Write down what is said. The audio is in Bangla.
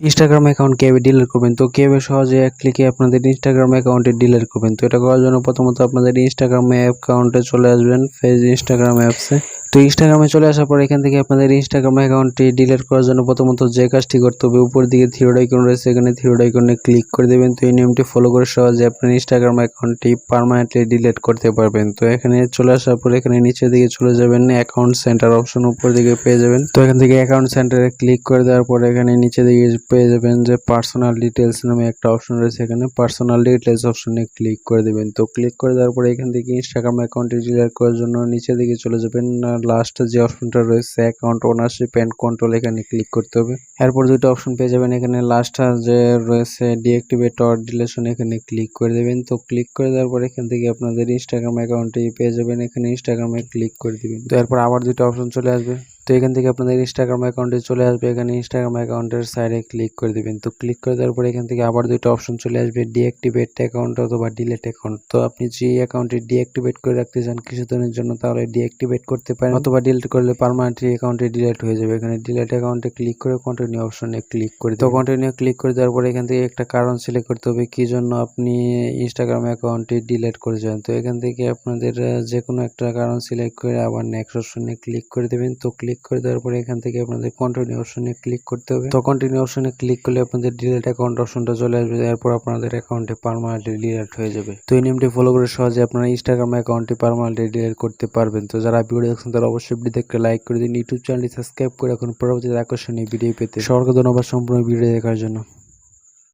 ইনস্টাগ্রাম অ্যাকাউন্ট কীভাবে ডিলিট করবেন? তো কীভাবে সহজে এক ক্লিকে আপনাদের ইনস্টাগ্রাম অ্যাকাউন্টে ডিলিট করবেন? তো এটা করার জন্য প্রথমত আপনাদের ইনস্টাগ্রাম অ্যাকাউন্টে চলে আসবেন ফেস ইনস্টাগ্রাম অ্যাপসে তো ইনস্টাগ্রামে চলে আসার পর এখান থেকে আপনাদের ইনস্টাগ্রাম অ্যাকাউন্টটি ডিলিট করার জন্য প্রথমত যে কাজটি করতে হবে উপর দিকে থিরোড আইকন রয়েছে, এখানে থিরোড আইকনে ক্লিক করে দেবেন। তো এই নিয়মটি ফলো করে সহজে আপনার ইনস্টাগ্রাম অ্যাকাউন্টটি পারমানেন্টলি ডিলিট করতে পারবেন। তো এখানে চলে আসার পর এখানে নিচের দিকে চলে যাবেন অ্যাকাউন্ট সেন্টার অপশন উপর দিকে পেয়ে যাবেন। তো এখান থেকে অ্যাকাউন্ট সেন্টারে ক্লিক করে দেওয়ার পর এখানে নিচে দিকে পেয়ে যাবেন যে পার্সোনাল ডিটেলস নামে একটা অপশন রয়েছে, এখানে পার্সোনাল ডিটেলস অপশনে ক্লিক করে দেবেন। তো ক্লিক করে দেওয়ার পরে এখান থেকে ইনস্টাগ্রাম অ্যাকাউন্টটি ডিলিট করার জন্য নিচে দিকে চলে যাবেন লাস্ট যে অপশনটা রয়েছে অ্যাকাউন্ট ওনারশিপ অ্যান্ড কন্ট্রোল এখানে ক্লিক করতে হবে। এরপর দুটো অপশন পেয়ে যাবেন। এখানে লাস্ট যে রয়েছে ডিঅ্যাক্টিভেট অর ডিলেশন এখানে ক্লিক করে দেবেন। তো ক্লিক করে দেওয়ার পর এখান থেকে আপনাদের ইনস্টাগ্রাম অ্যাকাউন্টটি পেয়ে যাবেন। এখানে ইনস্টাগ্রামে ক্লিক করে দিবেন। তো এরপর আবার দুটো অপশন চলে আসবে। তো এখান থেকে আপনাদের ইনস্টাগ্রাম অ্যাকাউন্টে চলে আসবে। এখানে ইনস্টাগ্রাম অ্যাকাউন্টের সাইডে ক্লিক করে দিবেন। তো ক্লিক করে দেওয়ার পরে এখান থেকে আবার দুটো অপশন চলে আসবে ডিঅ্যাক্টিভেট অ্যাকাউন্ট অথবা ডিলেট অ্যাকাউন্ট তো আপনি যে অ্যাকাউন্টটি ডিঅ্যাক্টিভেট করে রাখতে চান কিছুদিনের জন্য, তাহলে ডিঅ্যাক্টিভেট করতে পারেন অথবা ডিলিট করলে পারমানেন্টলি অ্যাকাউন্টে ডিলেট হয়ে যাবে। এখানে ডিলেট অ্যাকাউন্টে ক্লিক করে কন্টিনিউ অপশনে ক্লিক করে তো কন্টিনিউ ক্লিক করে দেওয়ার পরে এখান থেকে একটা কারণ সিলেক্ট করতে হবে, কি জন্য আপনি ইনস্টাগ্রাম অ্যাকাউন্টটি ডিলেট করে যান। তো এখান থেকে আপনাদের যে কোনো একটা কারণ সিলেক্ট করে আবার নেক্সট অপশনে ক্লিক করে দেবেন। তো ক্লিক করে দেওয়ার পরে এখান থেকে আপনাদের কন্টিনিউ অপশনে ক্লিক করতে হবে। তো কন্টিনিউ অপশনে ক্লিক করলে আপনাদের ডিলিট অ্যাকাউন্ট অপশনটা চলে আসবে, এরপর আপনাদের অ্যাকাউন্টে পারমানেন্টলি ডিলিট হয়ে যাবে। তো এই নিয়মটি ফলো করে সহজে আপনারা ইনস্টাগ্রাম অ্যাকাউন্টটি পারমানেন্টলি ডিলিট করতে পারবেন। তো যারা ভিডিও দেখছেন তারা অবশ্যই ভিডিও দেখতে লাইক করে দিন। ইউটিউব চ্যানেলটি সাবস্ক্রাইব করে এখন পরবর্তীতে আকর্ষণীয় ভিডিও পেতে। সরকার ধন্যবাদ সম্পূর্ণ ভিডিও দেখার জন্য।